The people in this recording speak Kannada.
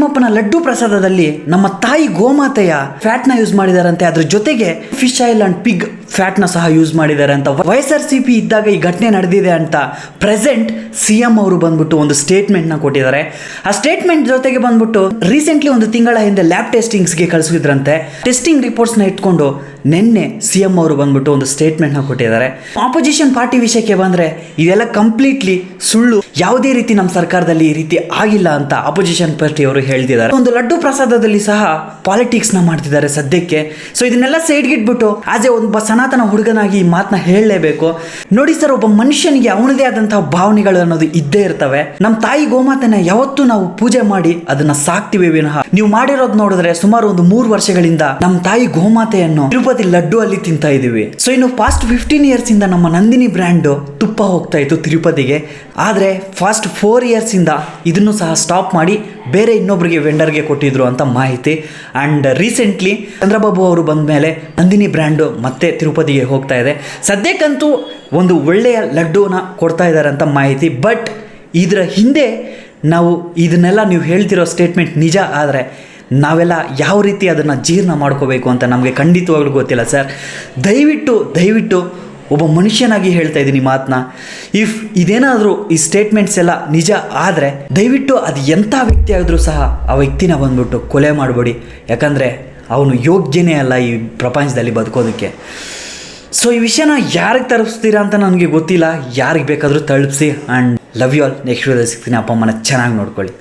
ತಿಮ್ಮಪ್ಪನ ಲಡ್ಡು ಪ್ರಸಾದದಲ್ಲಿ ನಮ್ಮ ತಾಯಿ ಗೋಮಾತೆಯ ಫ್ಯಾಟ್ನ ಯೂಸ್ ಮಾಡಿದಾರಂತೆ. ಅದ್ರ ಜೊತೆಗೆ ಫಿಶ್ ಆಯಿಲ್ ಅಂಡ್ ಪಿಗ್ ಫ್ಯಾಟ್ನ ಸಹ ಯೂಸ್ ಮಾಡಿದ್ದಾರೆ ಅಂತ. ವೈಎಸ್ ಆರ್ ಸಿ ಪಿ ಇದ್ದಾಗ ಈ ಘಟನೆ ನಡೆದಿದೆ ಅಂತ ಪ್ರೆಸೆಂಟ್ ಸಿ ಎಂ ಅವರು ಬಂದ್ಬಿಟ್ಟು ಒಂದು ಸ್ಟೇಟ್ಮೆಂಟ್ನ ಕೊಟ್ಟಿದ್ದಾರೆ. ಆ ಸ್ಟೇಟ್ಮೆಂಟ್ ಜೊತೆಗೆ ಬಂದ್ಬಿಟ್ಟು ರೀಸೆಂಟ್ಲಿ ಒಂದು ತಿಂಗಳ ಹಿಂದೆ ಲ್ಯಾಬ್ ಟೆಸ್ಟಿಂಗ್ಸ್ಗೆ ಕಳಿಸಿದ್ರಂತೆ. ಟೆಸ್ಟಿಂಗ್ ರಿಪೋರ್ಟ್ಸ್ನ ಇಟ್ಕೊಂಡು ನಿನ್ನೆ ಸಿ ಎಂ ಅವರು ಬಂದ್ಬಿಟ್ಟು ಒಂದು ಸ್ಟೇಟ್ಮೆಂಟ್ನ ಕೊಟ್ಟಿದ್ದಾರೆ. ಆಪೋಸಿಷನ್ ಪಾರ್ಟಿ ವಿಷಯಕ್ಕೆ ಬಂದರೆ ಇದೆಲ್ಲ ಕಂಪ್ಲೀಟ್ಲಿ ಸುಳ್ಳು. ಯಾವುದೇ ರೀತಿ ನಮ್ಮ ಸರ್ಕಾರದಲ್ಲಿ ಈ ರೀತಿ ಆಗಿಲ್ಲ ಅಂತ ಅಪೋಸಿಷನ್ ಪಾರ್ಟಿ ಅವರು ಹೇಳ್ತಿದ್ದಾರೆ. ಒಂದು ಲಡ್ಡು ಪ್ರಸಾದದಲ್ಲಿ ಸಹ ಪಾಲಿಟಿಕ್ಸ್ನ ಮಾಡ್ತಿದ್ದಾರೆ ಸದ್ಯಕ್ಕೆ. ಸೊ ಇದನ್ನೆಲ್ಲ ಸೈಡ್ಗಿಟ್ಬಿಟ್ಟು ಆಸ್ ಎ ಒಬ್ಬ ಸನಾತನ ಹುಡುಗನಾಗಿ ಈ ಮಾತನ್ನ ಹೇಳಲೇಬೇಕು. ನೋಡಿ ಸರ್, ಒಬ್ಬ ಮನುಷ್ಯನಿಗೆ ಅವನದೇ ಆದಂತಹ ಭಾವನೆಗಳು ಅನ್ನೋದು ಇದ್ದೇ ಇರ್ತವೆ. ನಮ್ಮ ತಾಯಿ ಗೋಮಾತೆನ ಯಾವತ್ತೂ ನಾವು ಪೂಜೆ ಮಾಡಿ ಅದನ್ನ ಸಾಕ್ತಿವಿ ವಿನಃ. ನೀವು ಮಾಡಿರೋದು ನೋಡಿದ್ರೆ ಸುಮಾರು ಒಂದು ಮೂರು ವರ್ಷಗಳಿಂದ ನಮ್ಮ ತಾಯಿ ಗೋಮಾತೆಯನ್ನು ತಿರುಪತಿ ಲಡ್ಡು ಅಲ್ಲಿ ತಿಂತಾ ಇದೀವಿ ಸೊ ಇನ್ನು ಫಾಸ್ಟ್ ಫಿಫ್ಟೀನ್ ಇಯರ್ಸ್ ಇಂದ ನಮ್ಮ ನಂದಿನಿ ಬ್ರ್ಯಾಂಡ್ ತುಪ್ಪ ಹೋಗ್ತಾ ಇತ್ತು ತಿರುಪತಿಗೆ. ಆದ್ರೆ ಫಾಸ್ಟ್ ಫೋರ್ ಇಯರ್ಸ್ ಇಂದ ಇದನ್ನು ಸಹ ಸ್ಟಾಪ್ ಮಾಡಿ ಬೇರೆ ಇನ್ನೊಬ್ಬರಿಗೆ ವೆಂಡರ್ಗೆ ಕೊಟ್ಟಿದ್ರು ಅಂತ ಮಾಹಿತಿ. ಅಂಡ್ ರೀಸೆಂಟ್ಲಿ ಚಂದ್ರಬಾಬು ಅವರು ಬಂದ ಮೇಲೆ ನಂದಿನಿ ಬ್ರ್ಯಾಂಡ್ ಮತ್ತೆ ತಿರುಪತಿಗೆ ಹೋಗ್ತಾ ಇದೆ. ಸದ್ಯಕ್ಕಂತೂ ಒಂದು ಒಳ್ಳೆಯ ಲಡ್ಡೂನ ಕೊಡ್ತಾ ಇದ್ದಾರೆ ಅಂತ ಮಾಹಿತಿ, ಬಟ್ ಇದರ ಹಿಂದೆ ನಾವು ಇದನ್ನೆಲ್ಲ ನೀವು ಹೇಳ್ತಿರೋ ಸ್ಟೇಟ್ಮೆಂಟ್ ನಿಜ ಆದರೆ ನಾವೆಲ್ಲ ಯಾವ ರೀತಿ ಅದನ್ನು ಜೀರ್ಣ ಮಾಡ್ಕೋಬೇಕು ಅಂತ ನಮಗೆ ಖಂಡಿತವಾಗ್ಲೂ ಗೊತ್ತಿಲ್ಲ ಸರ್. ದಯವಿಟ್ಟು ದಯವಿಟ್ಟು ಒಬ್ಬ ಮನುಷ್ಯನಾಗಿ ಹೇಳ್ತಾ ಇದ್ದೀನಿ ಮಾತನ್ನ ಇಫ್ ಇದೇನಾದರೂ ಈ ಸ್ಟೇಟ್ಮೆಂಟ್ಸ್ ಎಲ್ಲ ನಿಜ ಆದರೆ ದಯವಿಟ್ಟು ಅದು ಎಂಥ ವ್ಯಕ್ತಿ ಆದರೂ ಸಹ ಆ ವ್ಯಕ್ತಿನ ಬಂದ್ಬಿಟ್ಟು ಕೊಲೆ ಮಾಡಬೇಡಿ. ಯಾಕಂದರೆ ಅವನು ಯೋಗ್ಯನೇ ಅಲ್ಲ ಈ ಪ್ರಪಂಚದಲ್ಲಿ ಬದುಕೋದಕ್ಕೆ. ಸೊ ಈ ವಿಷಯನ ಯಾರಿಗೆ ತಲುಪಿಸ್ತೀರಾ ಅಂತ ನನಗೆ ಗೊತ್ತಿಲ್ಲ. ಯಾರಿಗೆ ಬೇಕಾದರೂ ತಲುಪಿಸಿ. And love you all next ವಿಡಿಯೋದಲ್ಲಿ ಸಿಗ್ತೀನಿ. ಅಪ್ಪ, ಅಮ್ಮನ ಚೆನ್ನಾಗಿ ನೋಡ್ಕೊಳ್ಳಿ.